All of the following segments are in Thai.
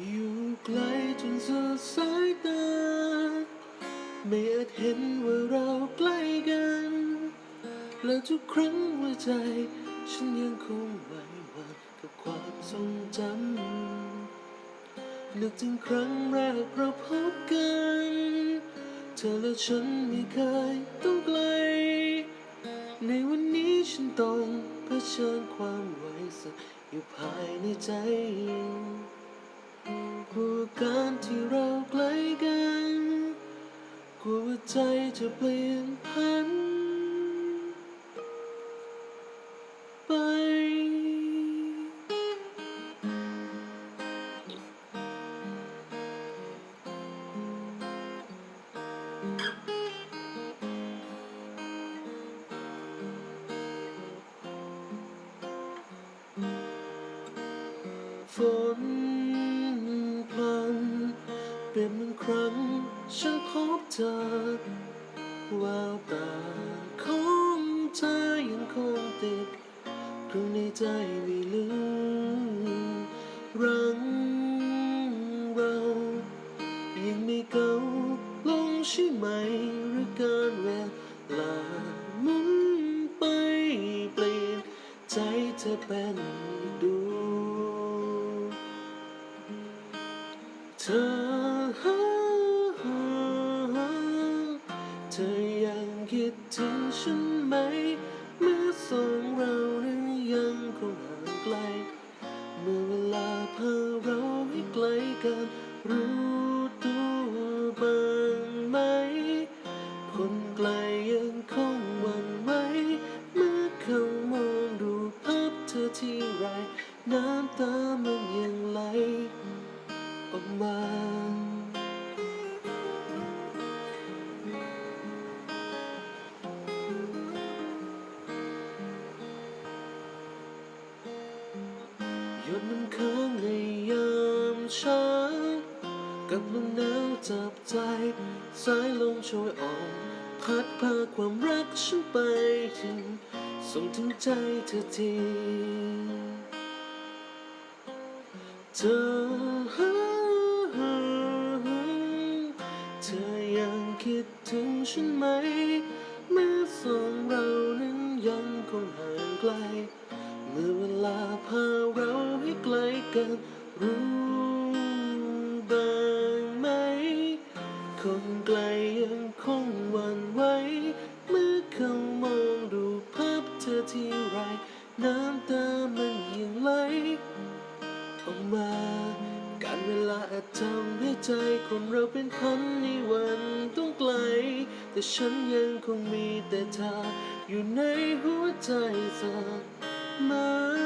อยู่ไกลจนสุดสายตา ไม่อาจเห็นว่าเราใกล้กัน และทุกครั้งหัวใจ ฉันยังคงไหวหวั่นกับความทรงจำนึกถึงครั้งแรกเราพบกัน เธอและฉันไม่เคยต้องไกล ในวันนี้ฉันต้องเผชิญความไหวสั่นอยู่ภายในใจ กลัวการที่เราใกล้กันกลัวใจจะเปลี่ยนพันไปฝน ฉันพบเธอแววตาของเธอยังคงติดตรงในใจไม่ลืมรังเรายังไม่เก่าลงใช่ไหมหรือการเวลาหมุนไปเปลี่ยนใจเธอเป็นดวงเธอ ถึงฉันไหม เมื่อสองเรานั้นยังคงห่างไกล เมื่อเวลาพาเราให้ไกลกันรู้ตัวบ้างไหม คนไกลยังคงหวั่นไหวเมื่อเขามองดูภาพเธอที่ไร น้ำตามันยังไหลออกมา หยดน้ำค้างในยามเช้ากับลมหนาวจับใจ สายลมโชยออก พัดพาความรักฉันไปถึง ส่งถึงใจเธอทีเธอเธอยังคิดถึงฉันไหมเมื่อสองเรานั้นยังคงห่างไกล เมื่อเวลาพาเราให้ไกลกันรู้บ้างไหม คนไกลยังคงหวั่นไหวเมื่อเขามองดูภาพเธอที่ไร น้ำตามันยังไหลออกมา การเวลาอาจทำให้ใจคนเราเป็นพันในวันต้องไกล แต่ฉันยังคงมีแต่เธออยู่ในหัวใจเสม อ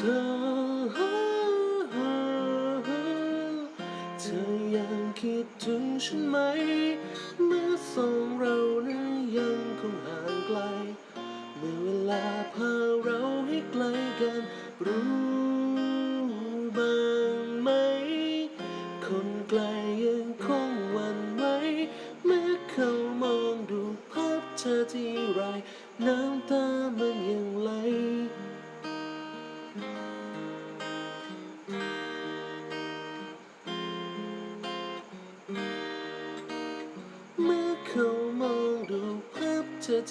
ธอ เธอยังคิดถึงฉันไหม เมื่อสองเรานั้นยังคงห่างไกล เมื่อเวลาพาเราให้ไกลกันรู้บ้างไหม คนไกลยังคงหวันไหวเมื่อเขามองดูภาพเธอที่ไร น้ำตามันยังไหล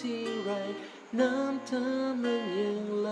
ที่ไร น้ำตามันยังไหล